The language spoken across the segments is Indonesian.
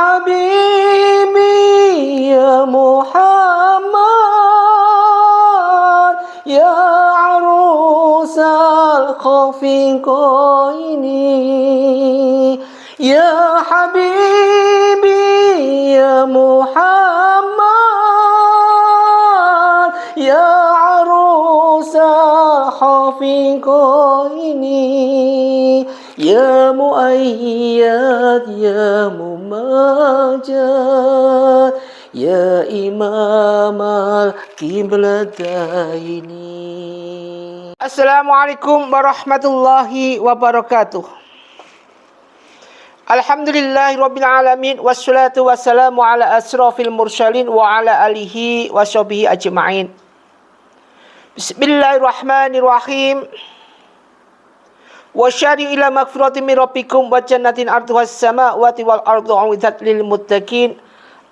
حبيبي يا محمد يا عروس الخفيقين يا حبيبي يا محمد يا عروس الخفيقين يا مؤيد يا مماجد يا إمام القبلتين السلام عليكم ورحمة الله وبركاته الحمد لله رب العالمين والصلاة والسلام على أشرف المرسلين وعلى آله وصحبه wasyari ila magfiratin min rabbikum wa jannatin arduha as-samawati wal ardu uiddat lil muttaqin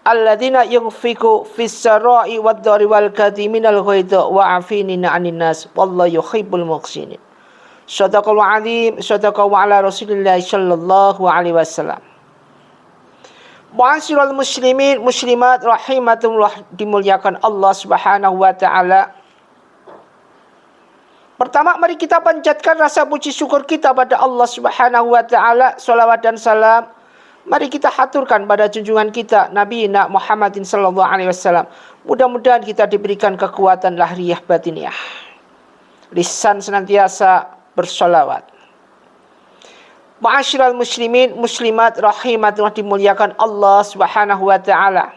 alladzina yunfiqu fis sarai wad dari wal kadhimin al ghaidha wa afinina ala Rasulillah sallallahu alaihi wasallam. Ma'asyiral muslimin muslimat rahimatum dimuliakan Allah Subhanahu wa taala. Pertama mari kita panjatkan rasa puji syukur kita pada Allah Subhanahu wa taala. Salawat dan salam mari kita haturkan pada junjungan kita Nabi Muhammadin sallallahu alaihi wasallam. Mudah-mudahan kita diberikan kekuatan lahiriah batiniah. Lisan senantiasa bersolawat. Ma'asyiral muslimin muslimat rahimatullah dimuliakan Allah Subhanahu wa taala.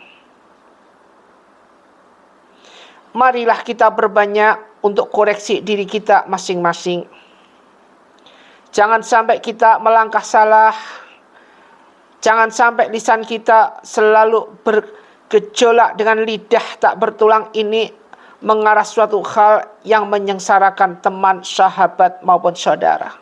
Marilah kita berbanyak untuk koreksi diri kita masing-masing. Jangan sampai kita melangkah salah. Jangan sampai lisan kita selalu bergejolak dengan lidah tak bertulang ini mengarah suatu hal yang menyengsarakan teman, sahabat maupun saudara.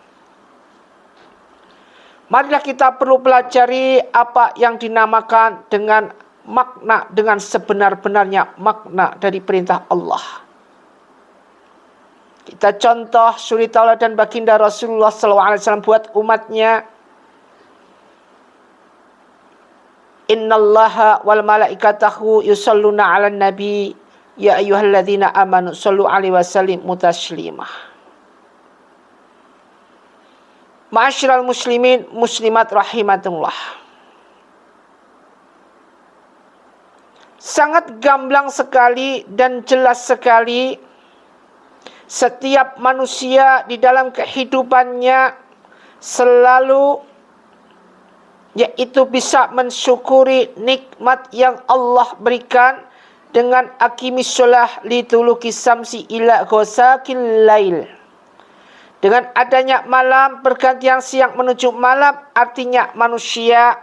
Marilah kita perlu pelajari apa yang dinamakan dengan makna dengan sebenar-benarnya makna dari perintah Allah. Kita contoh suri dan baginda Rasulullah SAW buat umatnya. Innallaha wal malaikatahu yusalluna ala nabi ya ayyuhalladzina amanu sallu alaihi wasallim mutaslimah. Ma'asyiral muslimin muslimat rahimatullah. Sangat gamblang sekali dan jelas sekali setiap manusia di dalam kehidupannya selalu yaitu bisa mensyukuri nikmat yang Allah berikan dengan akimis sholah lituluki samsi ila ghosakil lail. Dengan adanya malam pergantian siang menuju malam artinya manusia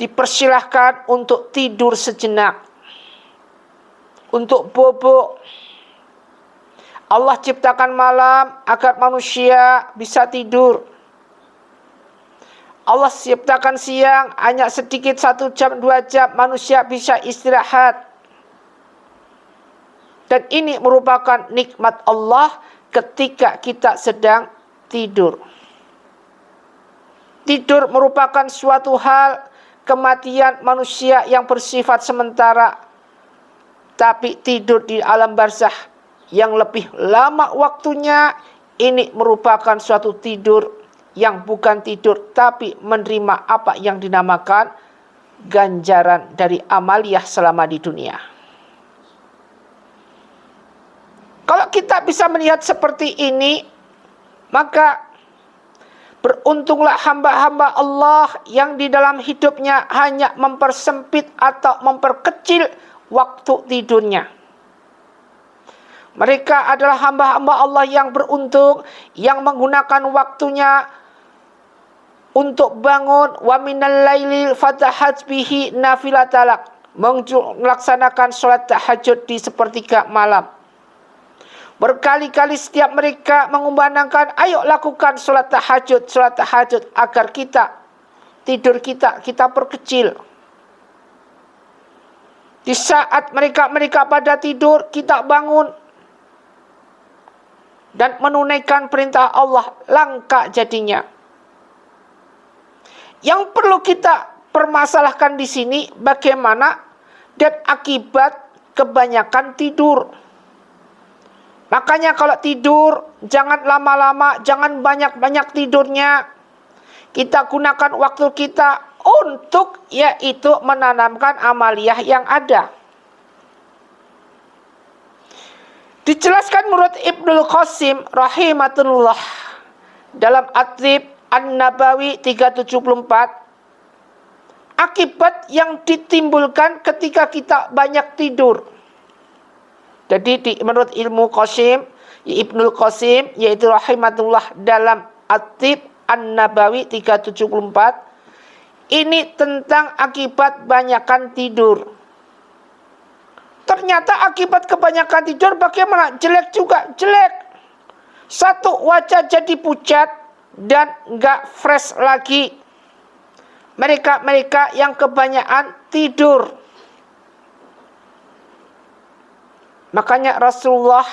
dipersilahkan untuk tidur sejenak. Untuk bobo. Allah ciptakan malam agar manusia bisa tidur. Allah ciptakan siang hanya sedikit satu jam dua jam manusia bisa istirahat. Dan ini merupakan nikmat Allah ketika kita sedang tidur. Tidur merupakan suatu hal kematian manusia yang bersifat sementara. Tapi tidur di alam barzah yang lebih lama waktunya ini merupakan suatu tidur yang bukan tidur tapi menerima apa yang dinamakan ganjaran dari amaliyah selama di dunia. Kalau kita bisa melihat seperti ini, maka beruntunglah hamba-hamba Allah yang di dalam hidupnya hanya mempersempit atau memperkecil waktu tidurnya. Mereka adalah hamba-hamba Allah yang beruntung yang menggunakan waktunya untuk bangun wa minal laili fatahat bihi nafilatalak melaksanakan sholat tahajud di sepertiga malam. Berkali-kali setiap mereka mengumandangkan, ayo lakukan sholat tahajud, sholat tahajud agar kita tidur kita kita perkecil. Di saat mereka-mereka pada tidur, kita bangun dan menunaikan perintah Allah langka jadinya. Yang perlu kita permasalahkan di sini bagaimana dan akibat kebanyakan tidur. Makanya kalau tidur jangan lama-lama, jangan banyak-banyak tidurnya. Kita gunakan waktu kita untuk yaitu menanamkan amaliyah yang ada. Dijelaskan menurut Ibnu Qasim rahimatullah dalam Atib An-Nabawi 374 akibat yang ditimbulkan ketika kita banyak tidur. Jadi di, menurut ilmu Qasim, Ibnu Qasim yaitu rahimatullah dalam Atib An-Nabawi 374 ini tentang akibat banyakkan tidur. Ternyata akibat kebanyakan tidur bagaimana? Jelek juga, jelek. Satu wajah jadi pucat dan nggak fresh lagi mereka-mereka yang kebanyakan tidur. Makanya Rasulullah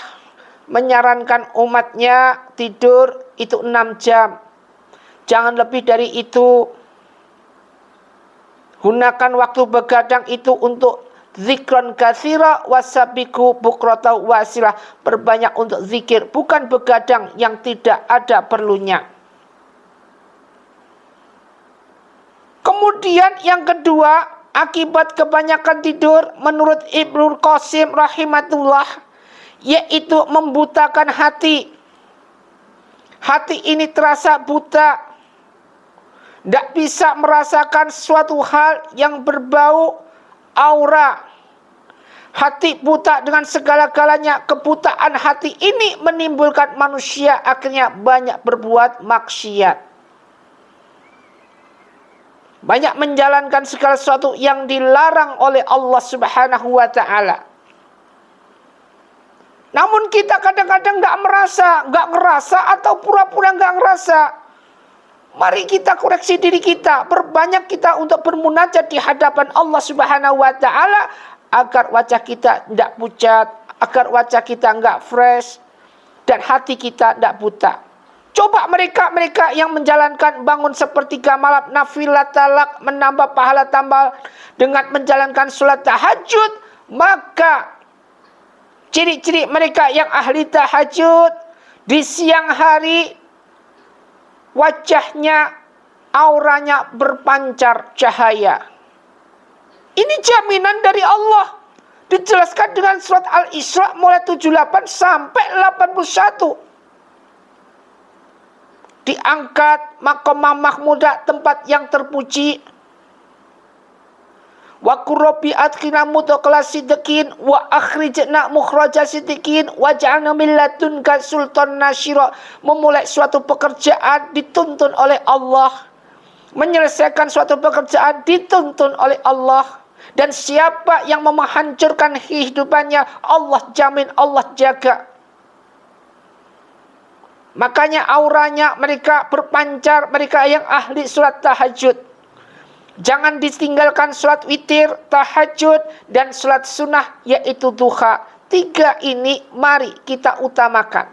menyarankan umatnya tidur itu enam jam. Jangan lebih dari itu. Gunakan waktu begadang itu untuk zikron kasira wasabiku bukrota wasilah. Berbanyak untuk zikir. Bukan begadang yang tidak ada perlunya. Kemudian yang kedua, akibat kebanyakan tidur menurut Ibnu Qasim rahimatullah yaitu membutakan hati. Hati ini terasa buta. Tidak bisa merasakan suatu hal yang berbau aura. Hati buta dengan segala-galanya. Kebutaan hati ini menimbulkan manusia akhirnya banyak berbuat maksiat banyak menjalankan segala sesuatu yang dilarang oleh Allah Subhanahu wa taala. Namun kita kadang-kadang nggak merasa, nggak ngerasa atau pura-pura nggak ngerasa. Mari kita koreksi diri kita, berbanyak kita untuk bermunajat di hadapan Allah Subhanahu wa taala agar wajah kita tidak pucat, agar wajah kita nggak fresh dan hati kita tidak buta. Coba mereka-mereka yang menjalankan bangun sepertiga malam nafilat talak menambah pahala tambah dengan menjalankan sholat tahajud. Maka ciri-ciri mereka yang ahli tahajud di siang hari wajahnya auranya berpancar cahaya. Ini jaminan dari Allah. Dijelaskan dengan surat Al-Isra mulai 78 sampai 81 diangkat makamah mahmudah tempat yang terpuji wa qurbi adkhina mudkhal sidqin wa akhrijna mukhraja sidqin wa ja'alna min ladunka sultan nasyira memulai suatu pekerjaan dituntun oleh Allah. Menyelesaikan suatu pekerjaan dituntun oleh Allah. Dan siapa yang menghancurkan kehidupannya Allah jamin Allah jaga. Makanya auranya mereka berpancar, mereka yang ahli surat tahajud. Jangan ditinggalkan surat witir, tahajud, dan surat sunnah yaitu duha. Tiga ini mari kita utamakan.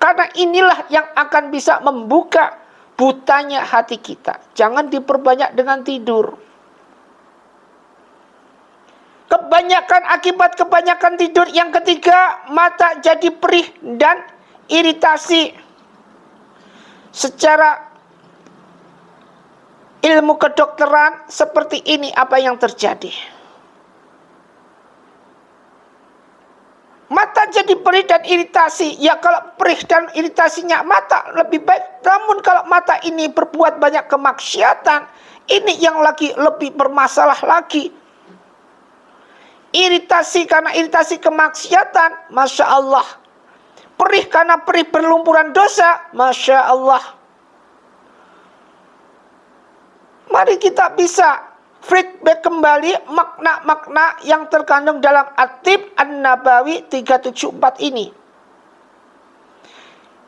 Karena inilah yang akan bisa membuka butanya hati kita. Jangan diperbanyak dengan tidur. Kebanyakan akibat kebanyakan tidur yang ketiga mata jadi perih dan iritasi secara ilmu kedokteran seperti ini apa yang terjadi. Mata jadi perih dan iritasi. Ya kalau perih dan iritasinya mata lebih baik. Namun kalau mata ini berbuat banyak kemaksiatan. Ini yang lagi lebih bermasalah lagi. Iritasi karena iritasi kemaksiatan. Masya Allah perih karena perih berlumpuran dosa, masya Allah. Mari kita bisa feedback kembali makna-makna yang terkandung dalam Atib An-Nabawi 374 ini.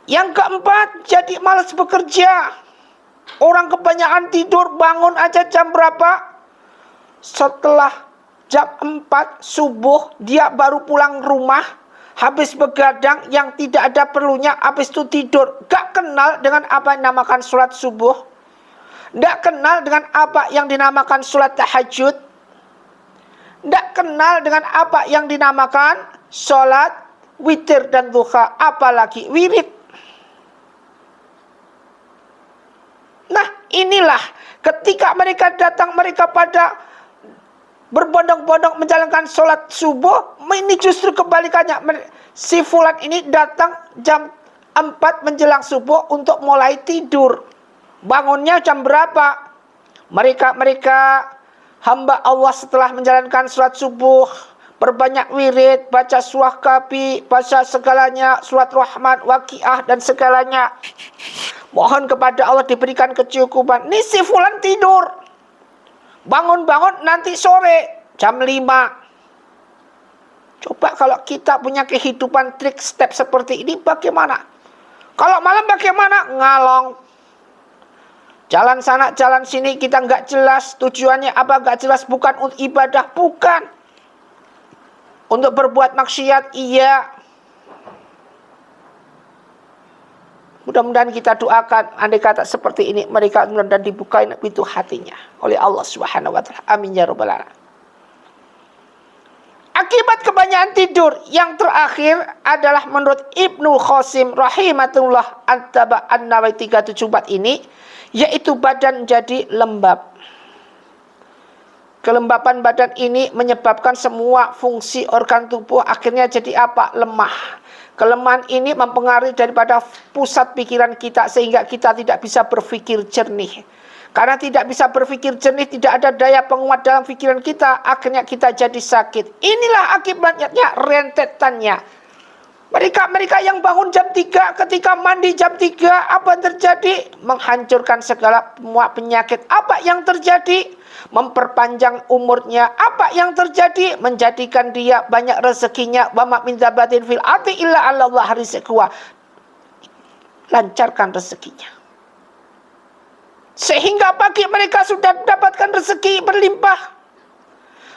Yang keempat, jadi malas bekerja. Orang kebanyakan tidur, bangun aja jam berapa? Setelah jam 4 subuh, dia baru pulang rumah habis begadang yang tidak ada perlunya, habis itu tidur. Gak kenal dengan apa yang namakan sholat subuh. Tidak kenal dengan apa yang dinamakan sholat tahajud. Tidak kenal dengan apa yang dinamakan sholat witir dan duha. Apalagi wirid. Nah inilah ketika mereka datang mereka pada berbondong-bondong menjalankan sholat subuh. Ini justru kebalikannya. Si Fulan ini datang jam 4 menjelang subuh untuk mulai tidur. Bangunnya jam berapa? Mereka-mereka hamba Allah setelah menjalankan surat subuh, berbanyak wirid, baca surah kapi, baca segalanya, surat rahman, waqiah dan segalanya. Mohon kepada Allah diberikan kecukupan. Ini si fulan tidur. Bangun-bangun nanti sore jam 5. Coba kalau kita punya kehidupan trik step seperti ini bagaimana? Kalau malam bagaimana? Ngalong. Jalan sana, jalan sini kita nggak jelas tujuannya apa nggak jelas bukan untuk ibadah bukan. Untuk berbuat maksiat iya. Mudah-mudahan kita doakan andai kata seperti ini mereka dan dibukain pintu hatinya oleh Allah Subhanahu wa taala. Amin ya rabbal alamin. Akibat kebanyakan tidur yang terakhir adalah menurut Ibnu Khosim rahimatullah antaba an-nawawi 374 ini yaitu badan jadi lembab. Kelembapan badan ini menyebabkan semua fungsi organ tubuh akhirnya jadi apa? Lemah. Kelemahan ini mempengaruhi daripada pusat pikiran kita sehingga kita tidak bisa berpikir jernih. Karena tidak bisa berpikir jernih, tidak ada daya penguat dalam pikiran kita, akhirnya kita jadi sakit. Inilah akibatnya, rentetannya. Mereka-mereka yang bangun jam 3 ketika mandi jam 3 apa yang terjadi? Menghancurkan segala penyakit. Apa yang terjadi? Memperpanjang umurnya. Apa yang terjadi? Menjadikan dia banyak rezekinya. Wa ma min batin fil ardi illa Allah rizqwa. Lancarkan rezekinya. Sehingga pagi mereka sudah mendapatkan rezeki berlimpah.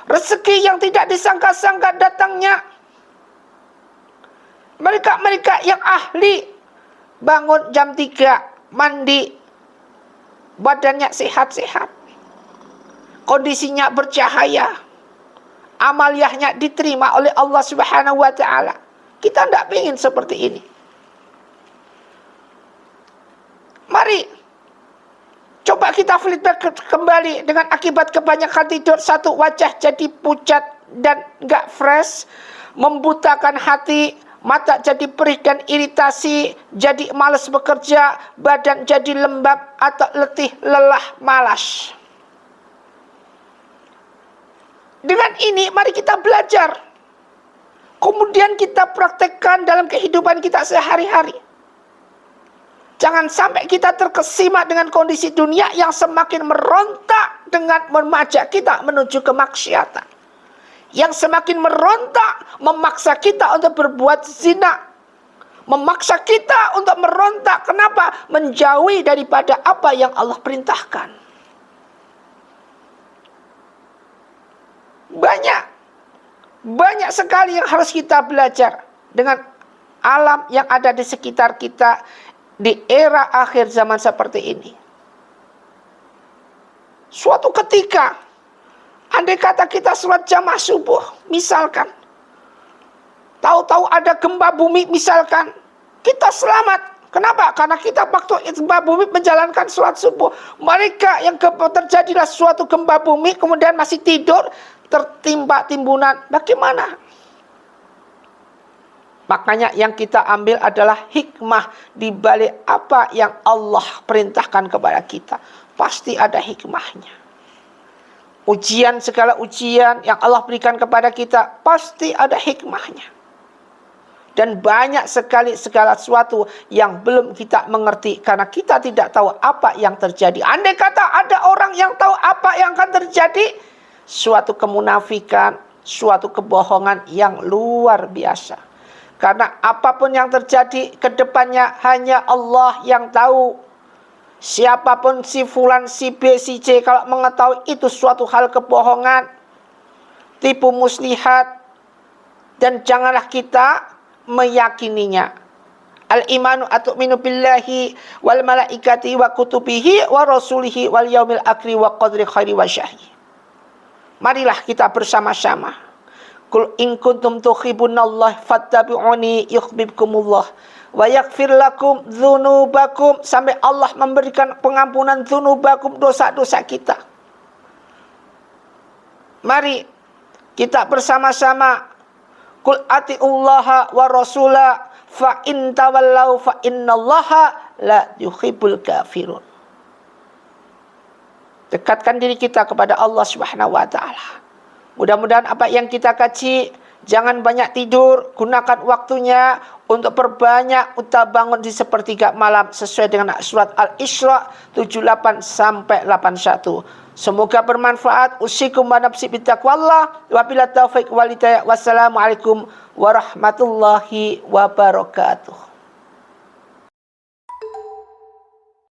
Rezeki yang tidak disangka-sangka datangnya. Mereka-mereka yang ahli bangun jam 3 mandi badannya sehat-sehat. Kondisinya bercahaya. Amaliyahnya diterima oleh Allah Subhanahu wa taala. Kita tidak ingin seperti ini. Mari coba kita flashback kembali dengan akibat kebanyakan tidur satu wajah jadi pucat dan nggak fresh membutakan hati mata jadi perih dan iritasi, jadi malas bekerja, badan jadi lembab atau letih, lelah, malas. Dengan ini mari kita belajar. Kemudian kita praktekkan dalam kehidupan kita sehari-hari. Jangan sampai kita terkesima dengan kondisi dunia yang semakin merontak dengan memajak kita menuju kemaksiatan. Yang semakin merontak memaksa kita untuk berbuat zina. Memaksa kita untuk merontak. Kenapa? Menjauhi daripada apa yang Allah perintahkan. Banyak banyak sekali yang harus kita belajar dengan alam yang ada di sekitar kita di era akhir zaman seperti ini suatu ketika Andai kata kita sholat jamaah subuh, misalkan. Tahu-tahu ada gempa bumi, misalkan. Kita selamat. Kenapa? Karena kita waktu gempa bumi menjalankan sholat subuh. Mereka yang terjadilah suatu gempa bumi, kemudian masih tidur, tertimpa timbunan. Bagaimana? Makanya yang kita ambil adalah hikmah di balik apa yang Allah perintahkan kepada kita. Pasti ada hikmahnya ujian segala ujian yang Allah berikan kepada kita pasti ada hikmahnya. Dan banyak sekali segala sesuatu yang belum kita mengerti karena kita tidak tahu apa yang terjadi. Andai kata ada orang yang tahu apa yang akan terjadi, suatu kemunafikan, suatu kebohongan yang luar biasa. Karena apa pun yang terjadi ke depannya hanya Allah yang tahu. Siapa pun si fulan, si B, si C kalau mengetahui itu suatu hal kebohongan, tipu muslihat dan janganlah kita meyakininya. Al-imanu atu'minu billahi wal malaikati wa kutubihi wa rasulihi wal yaumil akhir wa qadri khairi wa syahri. Marilah kita bersama-sama. Kul in kuntum tuhibbunallah fattabi'uni yuhibbukumullah wa yaghfir lakum dzunubakum sampai Allah memberikan pengampunan dzunubakum dosa-dosa kita. Mari kita bersama-sama kul atiullaha wa rasula fa in tawallau fa innallaha la yuhibbul kafirun. Dekatkan diri kita kepada Allah Subhanahu wa taala. Mudah-mudahan apa yang kita kaji jangan banyak tidur, gunakan waktunya untuk perbanyak utah bangun di sepertiga malam sesuai dengan surat Al-Isra 78 sampai 81. Semoga bermanfaat. Usikum wa nafsi bitaqwallah. Wabila taufiq walidayah. Wassalamualaikum warahmatullahi wabarakatuh.